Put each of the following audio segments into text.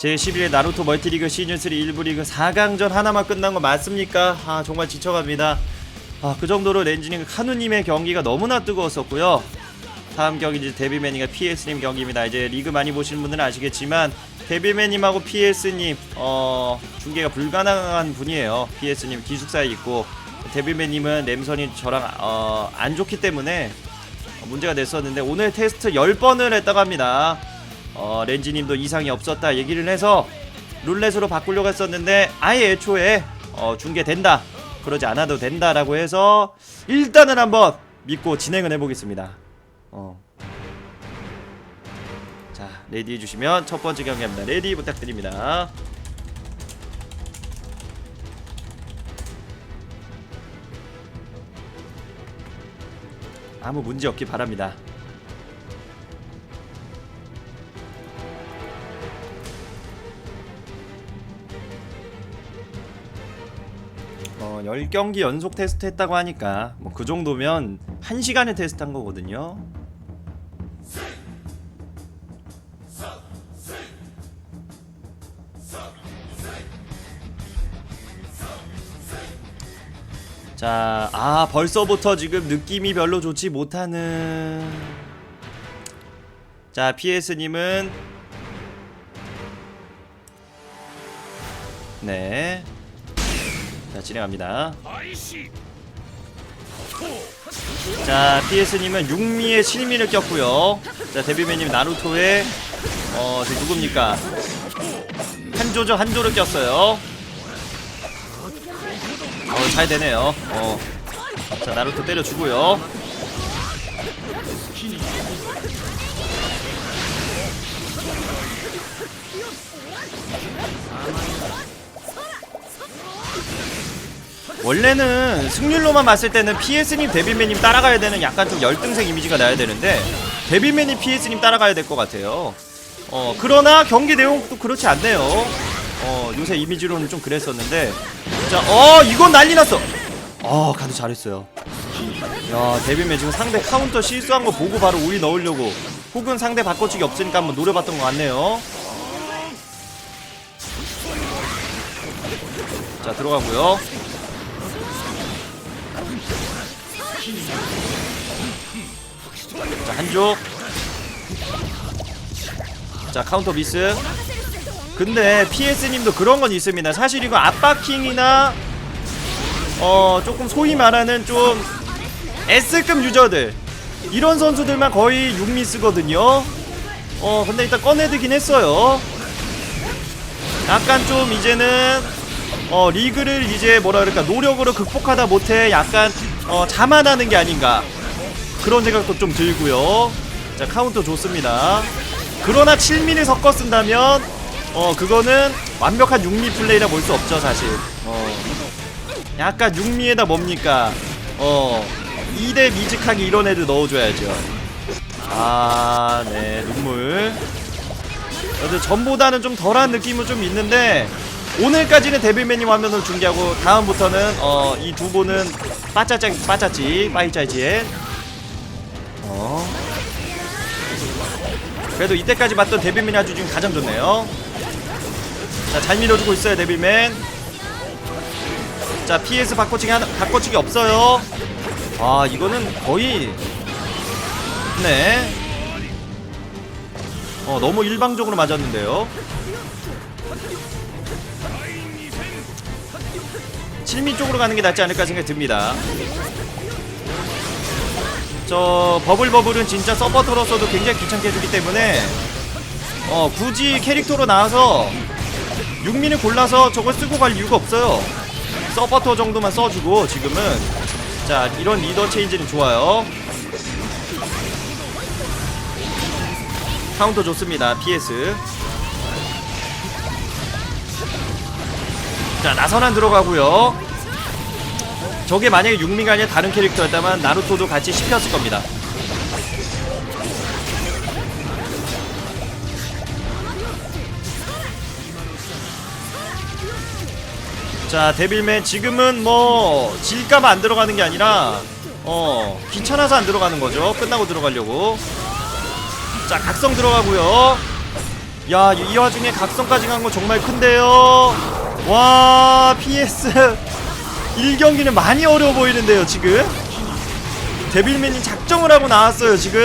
제11회 나루토 멀티리그 시즌3 1부 리그 4강전 하나만 끝난 거 맞습니까? 아 정말 지쳐갑니다. 아 그 정도로 렌즈님 카누님의 경기가 너무나 뜨거웠었고요. 다음 경기 이제 데뷔맨님과 PS님 경기입니다. 이제 리그 많이 보시는 분들은 아시겠지만 데뷔맨님하고 PS님 어 중계가 불가능한 분이에요. PS님 기숙사에 있고 데뷔맨님은 램선이 저랑 어, 안 좋기 때문에 문제가 됐었는데 오늘 테스트 10번을 했다고 합니다 어, 렌지님도 이상이 없었다 얘기를 해서 룰렛으로 바꾸려고 했었는데 아예 애초에 어, 중계된다. 그러지 않아도 된다라고 해서 일단은 한번 믿고 진행을 해보겠습니다. 어. 자 레디 해주시면 첫 번째 경기입니다. 레디 부탁드립니다. 아무 문제 없기 바랍니다 10경기 연속 테스트 했다고 하니까 뭐 그 정도면 1시간에 테스트 한 거거든요. 자, 아, 벌써부터 지금 느낌이 별로 좋지 못하는. 자, PS님은. 네. 자, 진행합니다. 자, PS님은 육미의 실미를 꼈고요. 자, 데뷔맨님 나루토의 어, 저 누굽니까? 한조죠, 한조를 꼈어요. 어, 잘 되네요. 어. 자, 나루토 때려주고요. 원래는 승률로만 봤을 때는 PS님 데뷔맨님 따라가야 되는 약간 좀 열등생 이미지가 나야 되는데 데뷔맨이 PS님 따라가야 될 것 같아요. 어 그러나 경기 내용도 그렇지 않네요. 어 요새 이미지로는 좀 그랬었는데 자어 이건 난리 났어. 어 가드 잘했어요. 야 데뷔맨 지금 상대 카운터 실수한 거 보고 바로 우리 넣으려고 혹은 상대 바꿔치기 없으니까 한번 노려봤던 것 같네요. 자 들어가고요. 자 한쪽. 자 카운터 미스. 근데 PS님도 그런 건 있습니다. 사실 이거 압박킹이나 어 조금 소위 말하는 좀 S급 유저들. 이런 선수들만 거의 6미스거든요. 어 근데 일단 꺼내드긴 했어요. 약간 좀 이제는 어 리그를 이제 뭐라 그럴까 노력으로 극복하다 못해 약간 어 자만하는 게 아닌가 그런 생각도 좀 들고요. 자 카운터 좋습니다. 그러나 7미를 섞어 쓴다면 어 그거는 완벽한 6미 플레이라 볼 수 없죠 사실. 어 약간 6미에다 뭡니까 어 2대 미직하게 이런 애들 넣어줘야죠. 아 네 눈물. 그래도 전보다는 좀 덜한 느낌은 좀 있는데 오늘까지는 데뷔맨님 화면을 중계하고 다음부터는 어 이 두 분은 빠짜짜 빠짜찌 빠이짜지에 어. 그래도 이때까지 봤던 데뷔맨이 아주 지금 가장 좋네요. 자, 잘 밀어주고 있어요, 데뷔맨. 자, PS 바꿔치기 하나, 바꿔치기 없어요. 아, 이거는 거의. 네. 어, 너무 일방적으로 맞았는데요. 7미 쪽으로 가는 게 낫지 않을까 생각이 듭니다. 저 버블버블은 진짜 서포터로서도 굉장히 귀찮게 해주기 때문에 어 굳이 캐릭터로 나와서 육민을 골라서 저걸 쓰고 갈 이유가 없어요. 서포터 정도만 써주고 지금은. 자 이런 리더 체인지는 좋아요. 카운터 좋습니다. PS 자 나선 안 들어가고요 저게 만약에 육미가 아니라 다른 캐릭터였다면 나루토도 같이 씹혔을 겁니다. 자 데빌맨 지금은 뭐 질까봐 안 들어가는 게 아니라 어 귀찮아서 안 들어가는 거죠 끝나고 들어가려고 자 각성 들어가고요 야, 이 와중에 각성까지 간 거 정말 큰데요. 와, PS 1경기는 많이 어려워 보이는데요, 지금. 데빌맨이 작정을 하고 나왔어요, 지금.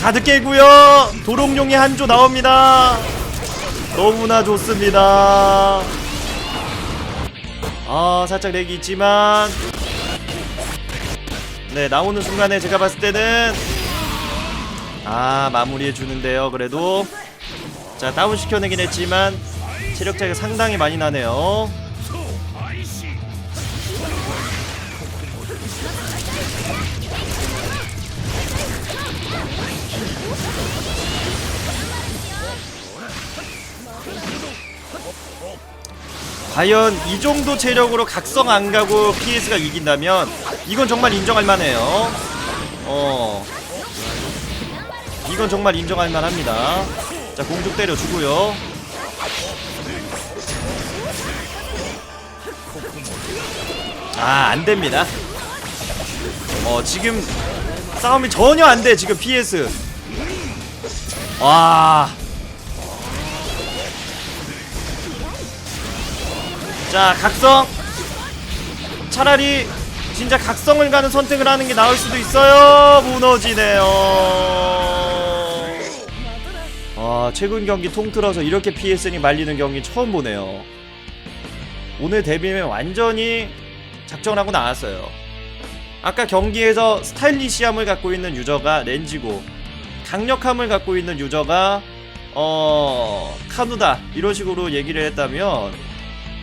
가득 깨고요. 도롱뇽이 한 조 나옵니다. 너무나 좋습니다. 아, 살짝 렉이 있지만 네, 나오는 순간에 제가 봤을 때는 아, 마무리해 주는데요. 그래도 자, 다운 시켜내긴 했지만 체력 차이가 상당히 많이 나네요. 과연 이 정도 체력으로 각성 안 가고 PS가 이긴다면 이건 정말 인정할 만해요. 어. 이건 정말 인정할 만합니다. 자, 공중 때려 주고요. 아, 안 됩니다. 어, 지금 싸움이 전혀 안 돼. 지금 PS. 와. 자 각성 차라리 진짜 각성을 가는 선택을 하는 게 나을 수도 있어요 무너지네요 아 최근 경기 통틀어서 이렇게 PSN이 말리는 경기 처음 보네요 오늘 데뷔면 완전히 작정을 하고 나왔어요 아까 경기에서 스타일리시함을 갖고 있는 유저가 렌지고 강력함을 갖고 있는 유저가 어 카누다 이런 식으로 얘기를 했다면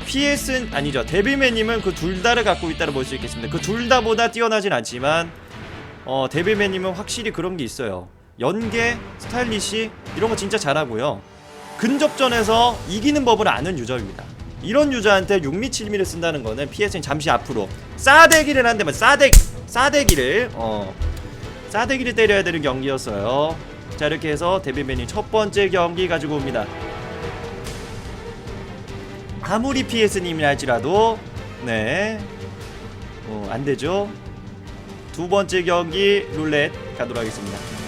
PS 아니죠 데뷔맨님은 그 둘 다를 갖고 있다고 볼 수 있겠습니다. 그 둘 다보다 뛰어나진 않지만 어 데뷔맨님은 확실히 그런 게 있어요. 연계, 스타일리시 이런 거 진짜 잘하고요. 근접전에서 이기는 법을 아는 유저입니다. 이런 유저한테 6미 7미를 쓴다는 거는 PS는 잠시 앞으로 싸대기를 한다면 싸대 싸대기를 어 싸대기를 때려야 되는 경기였어요. 자 이렇게 해서 데뷔맨이 첫 번째 경기 가지고 옵니다. 아무리 PS님이 할지라도 네. 어, 안 되죠. 두 번째 경기 룰렛 가도록 하겠습니다.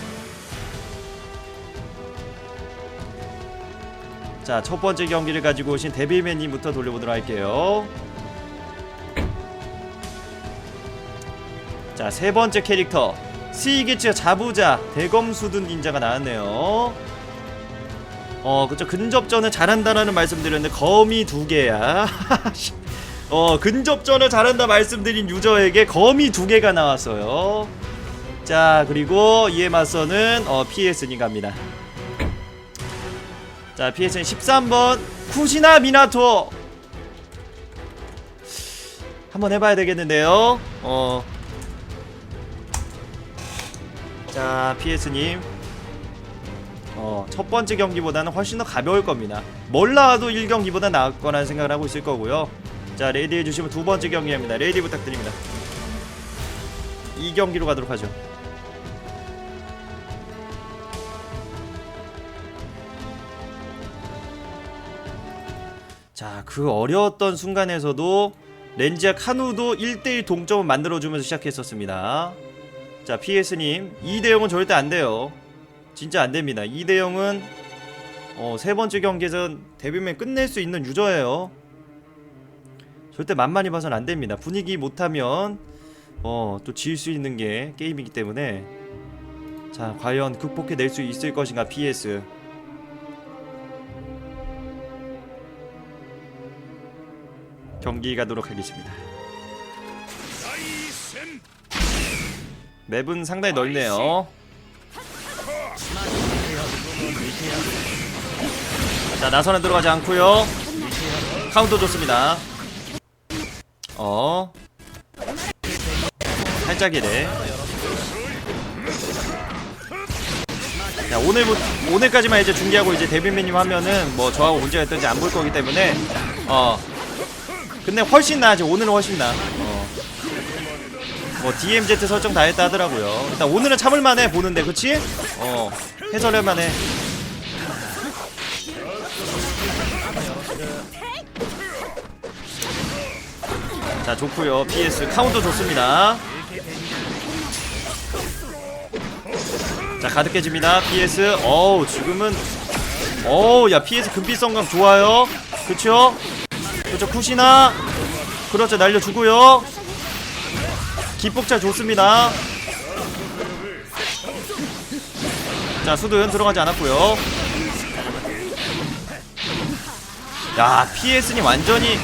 자, 첫 번째 경기를 가지고 오신 데빌맨님부터 돌려보도록 할게요. 자, 세 번째 캐릭터. 스이게츠 자부자 대검수둔 닌자가 나왔네요. 어 그쵸. 근접전을 잘한다라는 말씀드렸는데 거미 두 개야. 어 근접전을 잘한다 말씀드린 유저에게 거미 두 개가 나왔어요. 자 그리고 이에 맞서는 어 PS님 갑니다 자 PS는 13번 쿠시나 미나토 한번 해봐야 되겠는데요 어. 자 PS님 어, 첫 번째 경기보다는 훨씬 더 가벼울 겁니다. 뭘 나와도 1경기보다 나을 거라는 생각을 하고 있을 거고요. 자, 레디 해주시면 두 번째 경기입니다. 레디 부탁드립니다. 2경기로 가도록 하죠. 그 어려웠던 순간에서도 렌지와 카누도 1대1 동점을 만들어주면서 시작했었습니다. 자, PS님, 2대0은 절대 안 돼요. 진짜 안 됩니다. 2대 0은 어, 세 번째 경기에선 데뷔맨 끝낼 수 있는 유저예요. 절대 만만히 봐선 안 됩니다. 분위기 못하면 어, 또질수 있는 게 게임이기 때문에 자, 과연 극복해 낼 수 있을 것인가 PS. 경기 가도록 하겠습니다. 맵은 상당히 넓네요. 자 나선은 들어가지 않고요. 카운터 좋습니다. 어? 살짝이래. 자 오늘 오늘까지만 이제 중계하고 이제 데뷔맨님 하면은 뭐 저하고 문제가 있든지 안 볼 거기 때문에 어 근데 훨씬 나아지 오늘은 훨씬 나. 어. 뭐 DMZ 설정 다 했다 하더라고요. 일단 오늘은 참을만해 보는데 그치? 어 해설할만해. 자 좋고요 PS 카운터 좋습니다 자 가득 깨집니다 PS 어우 지금은 어우 야 PS 금빛 성강 좋아요 그쵸 그쵸 쿠시나? 그렇죠 날려주고요. 기폭차 좋습니다. 자 수든 들어가지 않았고요. 야 PS님 완전히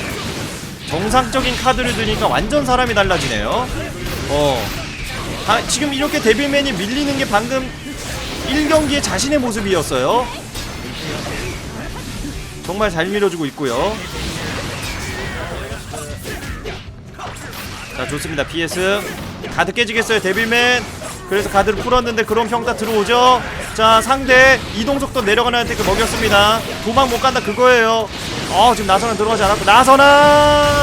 정상적인 카드를 드니까 완전 사람이 달라지네요. 어. 아, 지금 이렇게 데빌맨이 밀리는 게 방금 1경기의 자신의 모습이었어요. 정말 잘 밀어주고 있고요 자 좋습니다. PS 가드 깨지겠어요 데빌맨. 그래서 가드를 풀었는데 그런 평타 들어오죠? 자 상대 이동속도 내려가는 테크 먹였습니다. 도망 못 간다 그거예요. 어 지금 나선아 들어가지 않았고 나선아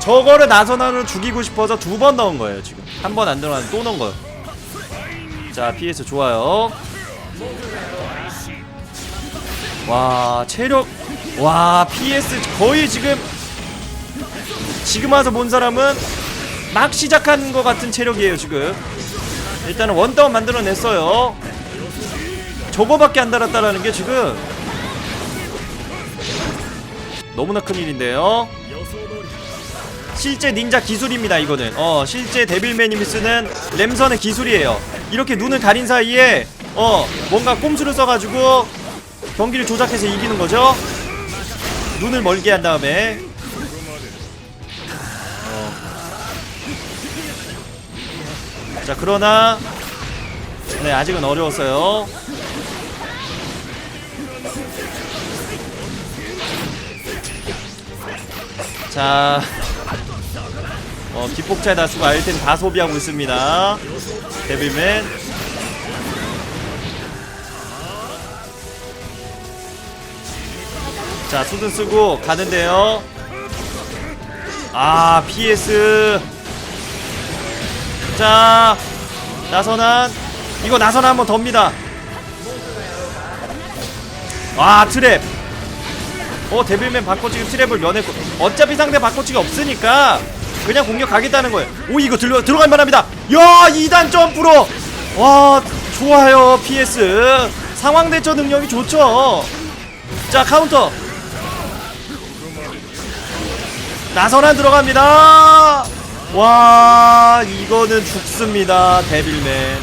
저거를 나선아를 죽이고 싶어서 두 번 넣은 거예요 지금. 한 번 안 들어가는 또 넣은 거예요. 자 PS 좋아요. 와 체력. 와 PS 거의 지금 지금 와서 본 사람은 막 시작한 것 같은 체력이에요 지금. 일단은 원다운 만들어냈어요. 저거밖에 안 달았다라는 게 지금 너무나 큰 일인데요. 실제 닌자 기술입니다 이거는. 어 실제 데빌맨님이 쓰는 램선의 기술이에요. 이렇게 눈을 가린 사이에 어 뭔가 꼼수를 써가지고 경기를 조작해서 이기는 거죠. 눈을 멀게 한 다음에 자 그러나 네 아직은 어려웠어요. 자 어, 기폭차에 다수가 아이템 다 소비하고 있습니다. 데빌맨. 자 수든 쓰고 가는데요. 아 PS 자 나선한. 이거 나선 한번 덥니다. 와 트랩. 어 데빌맨 바꿔 지금 트랩을 면했고. 어차피 상대 바꿔치기 없으니까 그냥 공격 가겠다는 거예요. 오 이거 들어, 들어갈 만합니다. 야 2단 점프로. 와 좋아요 PS 상황 대처 능력이 좋죠. 자 카운터. 나선한 들어갑니다 와 이거는 죽습니다 데빌맨.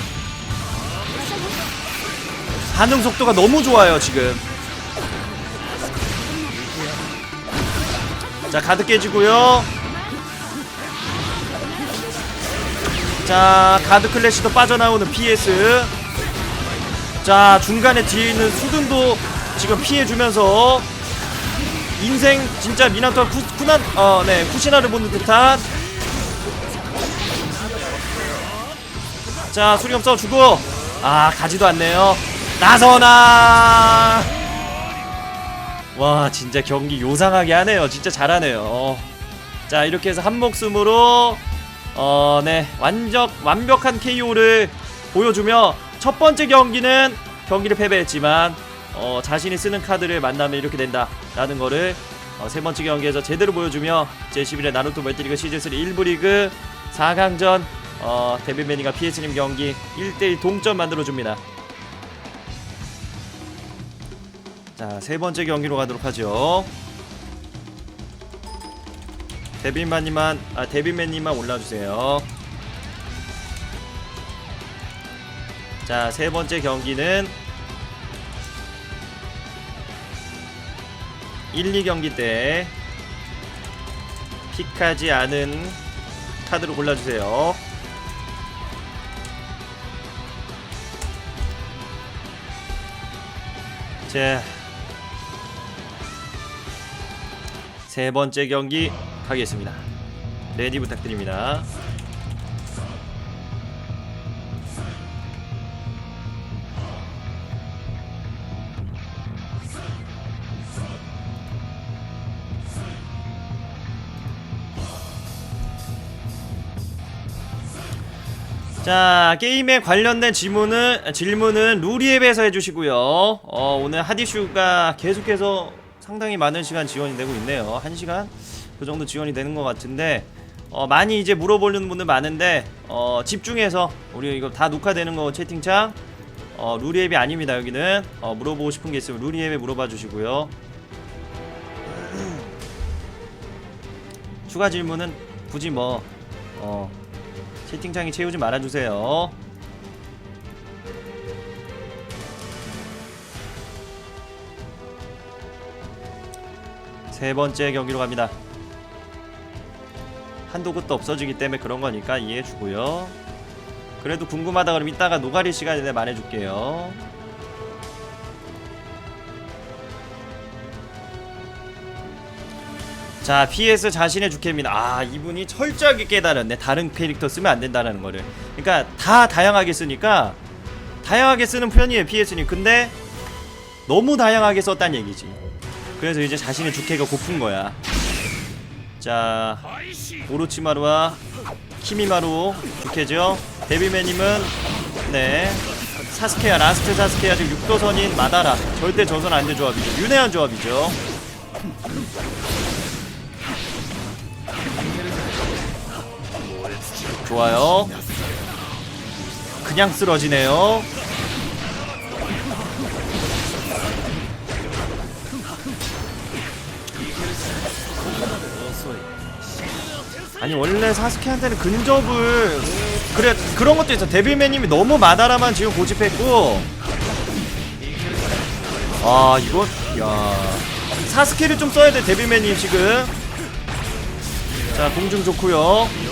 반응 속도가 너무 좋아요 지금. 자 가드 깨지고요. 자 가드 클래시도 빠져나오는 PS 자 중간에 뒤에 있는 수든도 지금 피해주면서 인생 진짜 미나토와 쿠, 쿠난 어네 쿠시나를 보는 듯한 자 수리검 써주고. 아 가지도 않네요. 나서나 와 진짜 경기 요상하게 하네요. 진짜 잘하네요. 자 이렇게 해서 한 목숨으로 어 네 완전 완벽한 KO를 보여주며 첫 번째 경기는 경기를 패배했지만 어 자신이 쓰는 카드를 만나면 이렇게 된다 라는 거를 어, 세 번째 경기에서 제대로 보여주며 제11회 나루토 멀티리그 시즌3 1부 리그 4강전 어, 데빌맨이가 PS님 경기 1대1 동점 만들어줍니다 자, 세 번째 경기로 가도록 하죠. 데빌맨님만, 아, 데빌맨님만 올라주세요. 자, 세 번째 경기는 1, 2경기 때 픽하지 않은 카드로 골라주세요. 자, 세 번째 경기 가겠습니다. 레디 부탁드립니다. 자 게임에 관련된 질문은 질문은 루리앱에서 해주시고요. 어, 오늘 하디슈가 계속해서 상당히 많은 시간 지원이 되고 있네요. 한 시간 그 정도 지원이 되는 것 같은데 어, 많이 이제 물어보는 분들 많은데 어, 집중해서 우리 이거 다 녹화되는 거 채팅창 어, 루리앱이 아닙니다 여기는 어, 물어보고 싶은 게 있으면 루리앱에 물어봐 주시고요 추가 질문은 굳이 뭐 어, 채팅창에 채우지 말아주세요 세 번째 경기로 갑니다 한도 끝도 없어지기 때문에 그런 거니까 이해해 주고요. 그래도 궁금하다 그러면 이따가 노가리 시간에 말해줄게요. 자, PS 자신의 주캐입니다. 아, 이분이 철저하게 깨달았네. 다른 캐릭터 쓰면 안 된다는 거를. 그러니까 다 다양하게 쓰니까 다양하게 쓰는 편이에요, PS님. 근데 너무 다양하게 썼단 얘기지. 그래서 이제 자신의 주캐가 고픈 거야. 자, 오로치마루와 키미마루 주캐죠. 데뷔맨님은 네 사스케야 라스트 사스케야 지금 육도선인 마다라 절대 전선 안된 조합이죠. 윤회한 조합이죠. 좋아요. 그냥 쓰러지네요. 아니 원래 사스케한테는 근접을 그래 그런 것도 있어. 데빌맨님이 너무 마다라만 지금 고집했고. 아 이거 야. 사스케를 좀 써야 돼 데빌맨님 지금. 자 공중 좋고요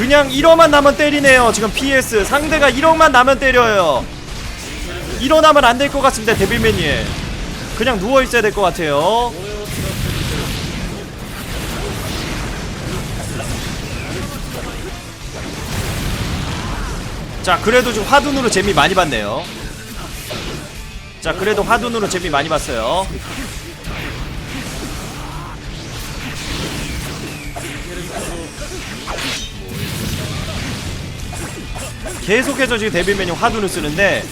그냥 1어만 나면 때리네요. 지금 PS 상대가 1억만 나면 때려요. 1어 나면 안 될 것 같습니다 데빌맨님 그냥 누워 있어야 될 것 같아요. 자 그래도 좀 화둔으로 재미 많이 봤네요. 자 그래도 화둔으로 재미 많이 봤어요 계속해서 지금 메뉴 화둔을 쓰는데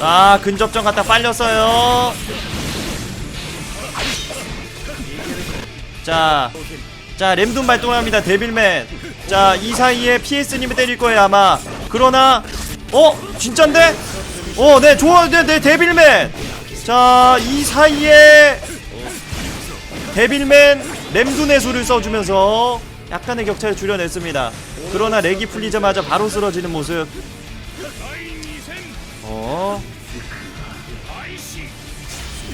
아 근접전 갖다 빨렸어요. 자, 자 램돈 발동합니다 데빌맨. 자 이 사이에 PS님이 때릴 거예요 아마. 그러나 어? 진짠데? 어 네 좋아 네네 데빌맨. 자 이 사이에 데빌맨 램둔의 수를 써주면서 약간의 격차를 줄여냈습니다. 그러나 렉이 풀리자마자 바로 쓰러지는 모습. 어.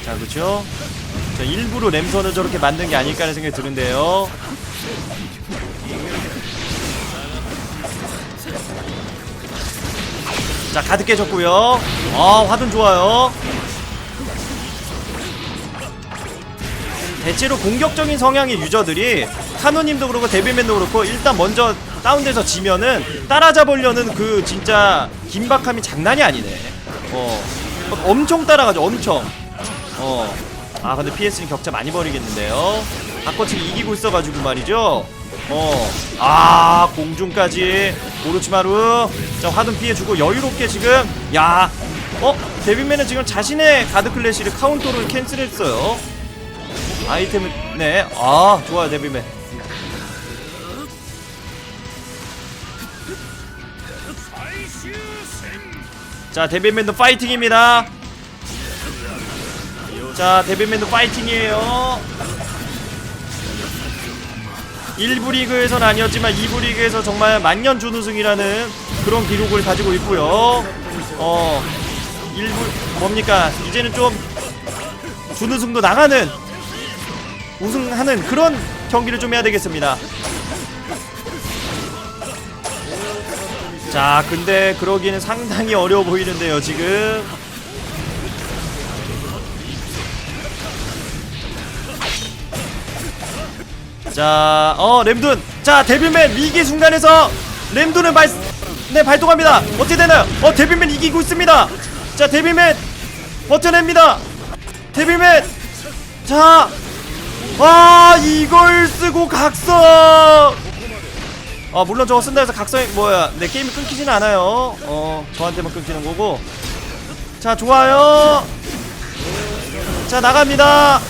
자 그쵸 자 일부러 램선을 저렇게 만든 게 아닐까 하는 생각이 드는데요. 자 가득 깨졌고요. 아 화든 좋아요 대체로 공격적인 성향의 유저들이 카노님도 그렇고 데빌맨도 그렇고 일단 먼저 다운돼서 지면은 따라잡으려는 그 진짜 긴박함이 장난이 아니네. 어 엄청 따라가죠 엄청. 어아 근데 PS는 격차 많이 벌이겠는데요. 바꿔치기 이기고 있어가지고 말이죠. 어아 공중까지. 오로치마루. 자 화든 피해주고 여유롭게 지금. 야. 어? 데뷔맨은 지금 자신의 가드 클래시를 카운터로 캔슬했어요 아이템을 네 아 좋아요 데뷔맨. 자 데뷔맨도 파이팅입니다. 자 데뷔맨도 파이팅이에요. 1부 리그에서는 아니었지만 2부 리그에서 정말 만년 준우승이라는 그런 기록을 가지고 있고요. 어 1부 뭡니까? 이제는 좀 준우승도 나가는 우승하는 그런 경기를 좀 해야 되겠습니다 자 근데 그러기는 상당히 어려워 보이는데요 지금 자, 어, 램둔. 자, 데뷔맨 위기 순간에서 램둔을 발, 네, 발동합니다. 어떻게 되나요? 어, 데뷔맨 이기고 있습니다. 자, 데뷔맨 버텨냅니다. 데뷔맨. 자, 아, 이걸 쓰고 각성. 아, 물론 저거 쓴다 해서 각성이 뭐야? 내 게임이 끊기진 않아요. 어, 저한테만 끊기는 거고. 자, 좋아요. 자, 나갑니다.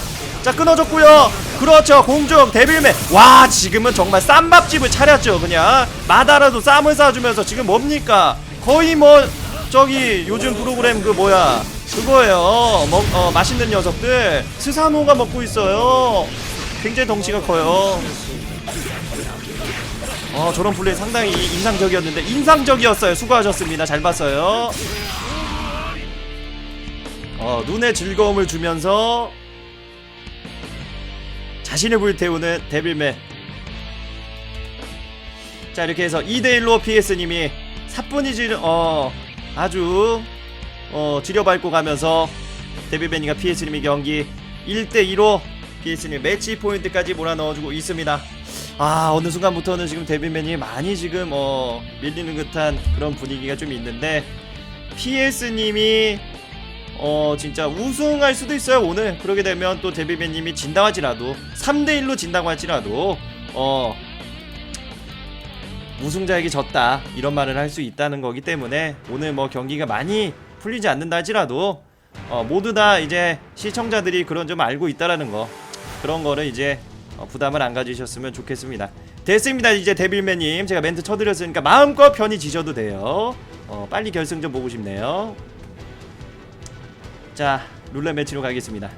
자, 끊어졌고요. 그렇죠 공중 데빌맨 와 지금은 정말 쌈밥집을 차렸죠 그냥 마다라도 쌈을 싸주면서 지금 뭡니까 거의 뭐 저기 요즘 프로그램 그 뭐야 그거예요. 먹, 어, 맛있는 녀석들. 스사노가 먹고 있어요. 굉장히 덩치가 커요. 어 저런 플레이 상당히 인상적이었는데 인상적이었어요. 수고하셨습니다. 잘 봤어요. 어 눈에 즐거움을 주면서 자신을 불태우는 데빌맨 자 이렇게 해서 2대1로 PS님이 사뿐히 지르 어 아주 어 지려밟고 가면서 데빌맨이가 PS님의 경기 1대2로 PS님 매치 포인트까지 몰아넣어주고 있습니다. 아 어느 순간부터는 지금 데빌맨이 많이 지금 어 밀리는 듯한 그런 분위기가 좀 있는데 PS님이 어 진짜 우승할 수도 있어요 오늘. 그러게 되면 또 데뷔맨님이 진다고 할지라도 3대1로 진다고 할지라도 어 우승자에게 졌다. 이런 말을 할 수 있다는 거기 때문에 오늘 뭐 경기가 많이 풀리지 않는다 할지라도 어 모두 다 이제 시청자들이 그런 점 알고 있다라는 거 그런 거를 이제 어 부담을 안 가지셨으면 좋겠습니다. 됐습니다. 이제 데빌맨님 제가 멘트 쳐드렸으니까 마음껏 편히 지셔도 돼요. 어 빨리 결승전 보고 싶네요. 자 룰렛 매치로 가겠습니다.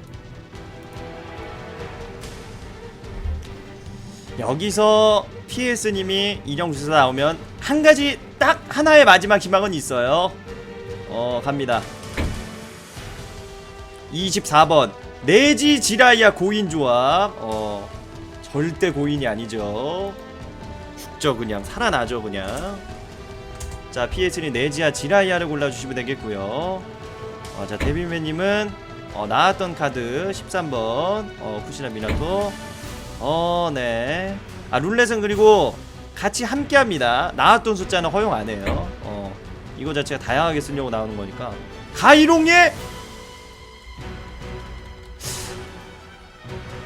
여기서 PS님이 인형 주사 나오면 한 가지 딱 하나의 마지막 희망은 있어요 어 갑니다. 24번. 내지 지라이아 고인 조합. 어 절대 고인이 아니죠. 죽죠 그냥. 살아나죠 그냥. 자 PS님 내지와 지라이아를 골라주시면 되겠고요. 어, 자 데빌맨님은 어, 나왔던 카드 13번. 어, 쿠시나 미나토. 어네. 아 룰렛은 그리고 같이 함께합니다. 나왔던 숫자는 허용 안 해요. 어 이거 자체가 다양하게 쓰려고 나오는 거니까. 가이롱예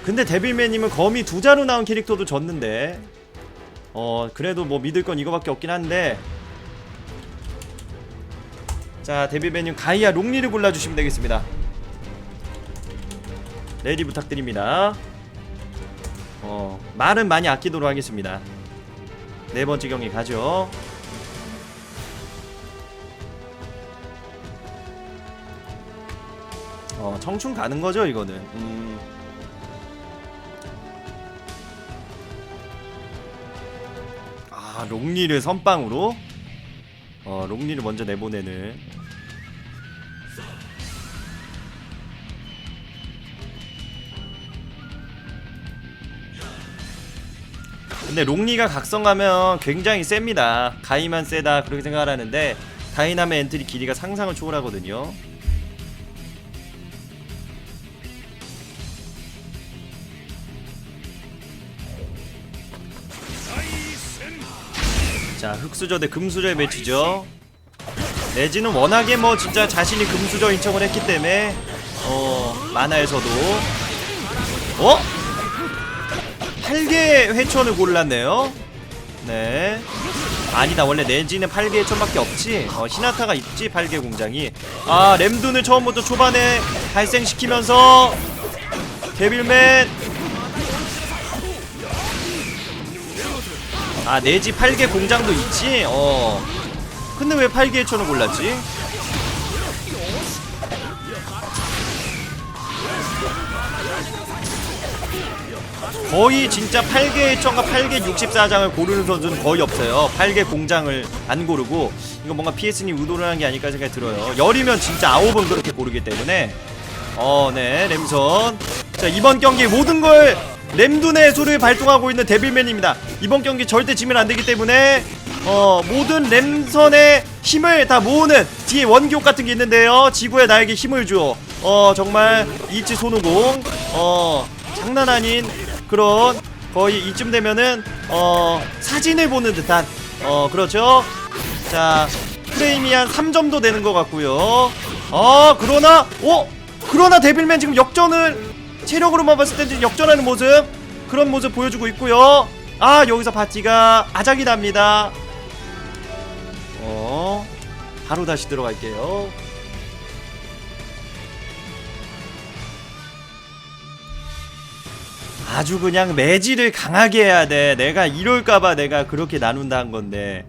근데 데빌맨님은 거미 두 자루 나온 캐릭터도 졌는데. 어 그래도 뭐 믿을 건 이거밖에 없긴 한데. 자 데뷔메뉴 가이아 롱리를 골라주시면 되겠습니다. 레디 부탁드립니다. 어 말은 많이 아끼도록 하겠습니다. 네 번째 경기 가죠 어 청춘 가는 거죠 이거는. 음. 아 롱리를 선빵으로? 어 롱리를 먼저 내보내는. 근데 롱리가 각성하면 굉장히 셉니다. 가이만 세다 그렇게 생각을 하는데 다이나의 엔트리 길이가 상상을 초월하거든요 자 흑수저 대 금수저의 매치죠. 내지는 워낙에 뭐 진짜 자신이 금수저 인척을 했기 때문에 어 만화에서도. 어? 8개 회천을 골랐네요. 네. 아니다 원래 내지는 8개 회천밖에 없지. 어 히나타가 있지 8개 공장이. 아 램둔을 처음부터 초반에 발생시키면서 데빌맨 아 내지 8개 공장도 있지? 어. 근데 왜 8개 회천을 골랐지? 거의 진짜 8개 회천과 8개 64장을 고르는 선수는 거의 없어요. 8개 공장을 안 고르고 이거 뭔가 PS님 의도를 한 게 아닐까 생각이 들어요. 열이면 진짜 9은 그렇게 고르기 때문에. 어네 램선. 자 이번 경기 모든 걸 램둔의 수를 발동하고 있는 데빌맨입니다. 이번 경기 절대 지면 안 되기 때문에 어 모든 램선의 힘을 다 모으는 뒤에 원기옥 같은 게 있는데요. 지구에 나에게 힘을 줘. 어 정말 이치 손오공 어 장난 아닌 그런 거의 이쯤 되면은 어 사진을 보는 듯한 어 그렇죠. 자 프레임이 한 3점도 되는 것 같고요. 어 그러나 어 그러나 데빌맨 지금 역전을 체력으로만 봤을 때 역전하는 모습 그런 모습 보여주고 있고요. 아 여기서 바티가 아작이 납니다. 어 바로 다시 들어갈게요. 아주 그냥 매질을 강하게 해야 돼. 내가 이럴까봐 내가 그렇게 나눈다 한 건데.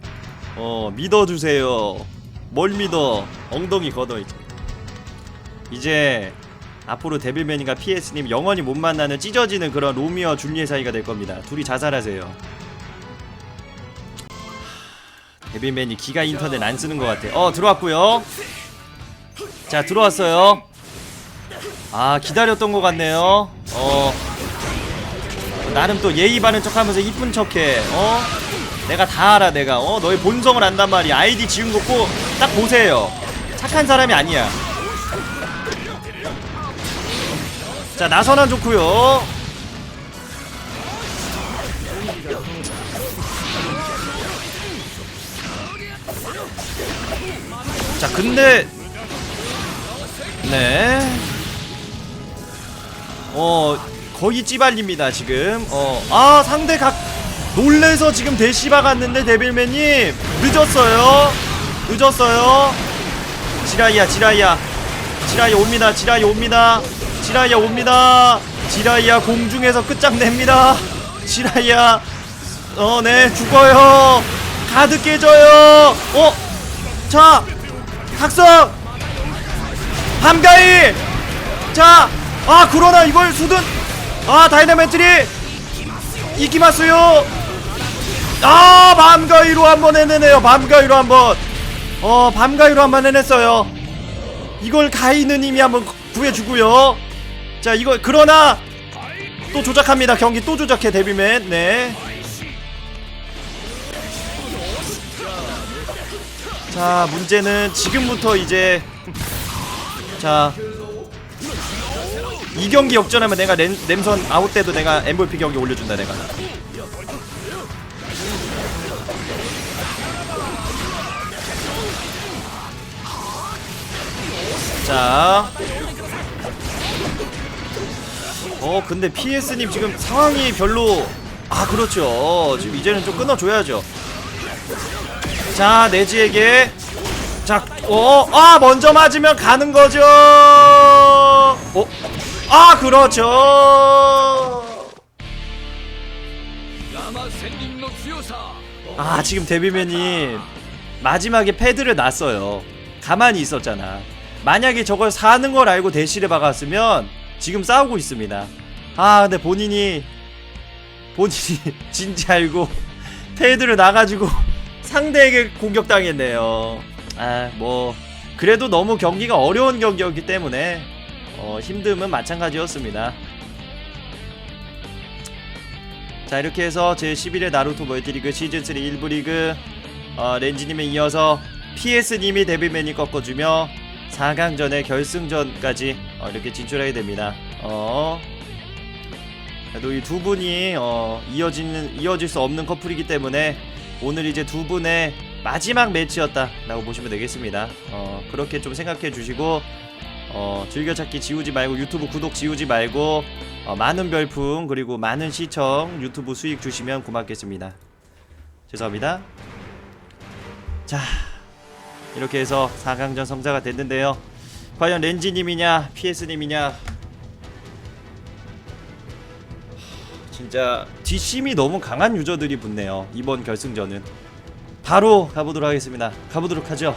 어, 믿어주세요. 뭘 믿어? 엉덩이 걷어, 이제. 이제, 앞으로 데빌맨이가 PS님 영원히 못 만나는 찢어지는 그런 로미오와 줄리엣 사이가 될 겁니다. 둘이 자살하세요. 데빌맨이 기가 인터넷 안 쓰는 것 같아. 어, 들어왔고요 자, 들어왔어요. 아, 기다렸던 것 같네요. 어. 나름 또 예의 바른 척 하면서 이쁜 척해 어? 내가 다 알아 내가 어? 너의 본성을 안단 말이야 아이디 지운 거고 딱 보세요 착한 사람이 아니야 자 나선한 좋고요 자 근데 네 어, 거의 찌발립니다, 지금. 어, 아, 상대 각, 놀래서 지금 대시 박았는데, 데빌맨님. 늦었어요. 늦었어요. 지라이야, 지라이야. 지라이야 옵니다, 지라이야 옵니다. 지라이야 옵니다. 지라이야 공중에서 끝장냅니다. 지라이야. 어, 네, 죽어요. 가득 깨져요. 어, 자, 각성! 함가이! 자, 아 그러나 이걸 수든 아 다이나멘트리 이기마스요 아 밤가위로 한번 해내네요 밤가위로 한번 어 밤가위로 한번 해냈어요 이걸 가이느님이 한번 구해주고요 자 이거 그러나 또 조작합니다. 경기 또 조작해 데뷔맨. 네. 자 문제는 지금부터 이제 자 이 경기 역전하면 내가 램, 램선 아웃 때도 내가 MVP 경기 올려준다 내가. 자. 어 근데 PS님 지금 상황이 별로 아 그렇죠. 지금 이제는 좀 끊어줘야죠. 자 내지에게. 자어아 먼저 맞으면 가는 거죠. 어아 그렇죠. 아 지금 데뷔맨이 마지막에 패드를 놨어요. 가만히 있었잖아. 만약에 저걸 사는 걸 알고 대시를 박았으면 지금 싸우고 있습니다. 아 근데 본인이 본인이 진지 알고 패드를 놔가지고 상대에게 공격당했네요. 아 뭐 그래도 너무 경기가 어려운 경기였기 때문에 어, 힘듦은 마찬가지였습니다. 자 이렇게 해서 제11회 나루토 멀티리그 시즌3 1부 리그 어, 렌지님에 이어서 PS님이 데뷔맨이 꺾어주며 4강전의 결승전까지 어, 이렇게 진출하게 됩니다 어 그래도 이 두 분이 어, 이어지는 이어질 수 없는 커플이기 때문에 오늘 이제 두 분의 마지막 매치였다라고 보시면 되겠습니다. 어, 그렇게 좀 생각해 주시고 어, 즐겨찾기 지우지 말고 유튜브 구독 지우지 말고 어, 많은 별풍 그리고 많은 시청 유튜브 수익 주시면 고맙겠습니다. 죄송합니다. 자 이렇게 해서 4강전 성사가 됐는데요. 과연 렌지님이냐 PS님이냐 진짜 뒷심이 너무 강한 유저들이 붙네요. 이번 결승전은 바로 가보도록 하겠습니다. 가보도록 하죠.